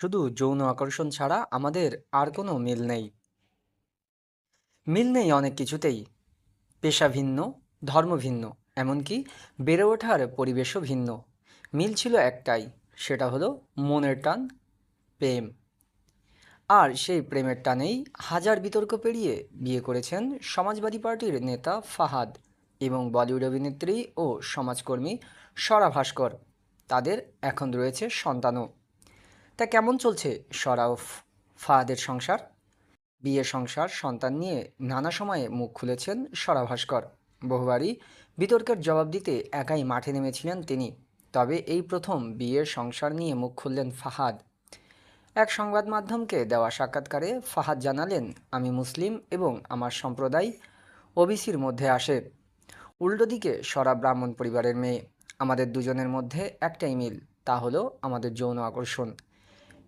শুধু যৌন আকর্ষণ ছাড়া আমাদের আর কোনো মিল নেই। মিল নেই অনেক কিছুতেই। পেশা ভিন্ন, ধর্ম ভিন্ন, এমনকি বেড়ে ওঠার পরিবেশও ভিন্ন। মিল ছিল একটাই, সেটা হলো মনের টান, প্রেম। আর সেই প্রেমের টানেই হাজার বিতর্ক পেরিয়ে বিয়ে করেছেন সমাজবাদী পার্টির নেতা ফাহাদ এবং বলিউড অভিনেত্রী ও সমাজকর্মী স্বরা ভাস্কর। তাদের এখন রয়েছে সন্তানও। তা কেমন চলছে? স্বরা ও ফাহাদের সংসার? বিয়ে সংসার, সন্তান নিয়ে নানা সময়ে মুখ খুলেছেন স্বরা ভাস্কর। বহুবারই বিতর্কের জবাব দিতে একাই মাঠে নেমেছিলেন তিনি। তবে এই প্রথম বিয়ের সংসার নিয়ে মুখ খুললেন ফাহাদ। এক সংবাদ মাধ্যমকে দেওয়া সাক্ষাৎকারে ফাহাদ জানালেন, আমি মুসলিম এবং আমার সম্প্রদায় ওবিসির মধ্যে আসে। উল্টো দিকে সরা ব্রাহ্মণ পরিবারের মেয়ে। আমাদের দুজনের মধ্যে একটাই মিল, তা হলো আমাদের যৌন আকর্ষণ।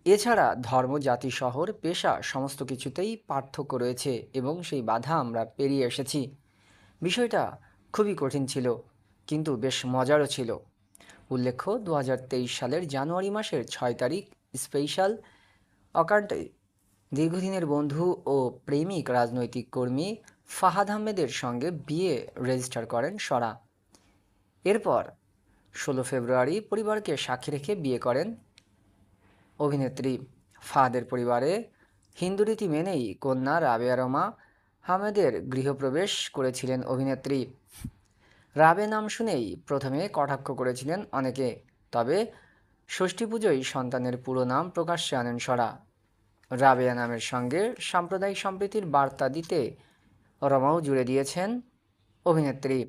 এছাড়া ধর্ম, জাতি, শহর, পেশা সমস্ত কিছুতেই পার্থক্য রয়েছে এবং সেই বাধা আমরা পেরিয়ে এসেছি। বিষয়টা খুবই কঠিন ছিল, কিন্তু বেশ মজারও ছিল। উল্লেখ্য দু হাজার তেইশ সালের জানুয়ারি মাসের ছয় তারিখ, স্পেশাল অকান্টে দীর্ঘদিনের বন্ধু ও প্রেমিক রাজনৈতিক কর্মী ফাহাদ আহমেদের সঙ্গে বিয়ে রেজিস্টার করেন সরা। এরপর ষোলো ফেব্রুয়ারি পরিবারকে সাক্ষী রেখে বিয়ে করেন অভিনেত্রী ফাহাদের পরিবারে হিন্দু রীতি মেনেই কন্যা রাবেয়া রমা আহমেদের গৃহপ্রবেশ করেছিলেন অভিনেত্রী। রাবে নাম শুনেই প্রথমে কটাক্ষ করেছিলেন অনেকে, তবে ষষ্ঠী পুজোয় সন্তানের পুরো নাম প্রকাশ্যে আনেন সরা। রাবেয়া নামের সঙ্গে সাম্প্রদায়িক সম্প্রীতির বার্তা দিতে রমাও জুড়ে দিয়েছেন অভিনেত্রী।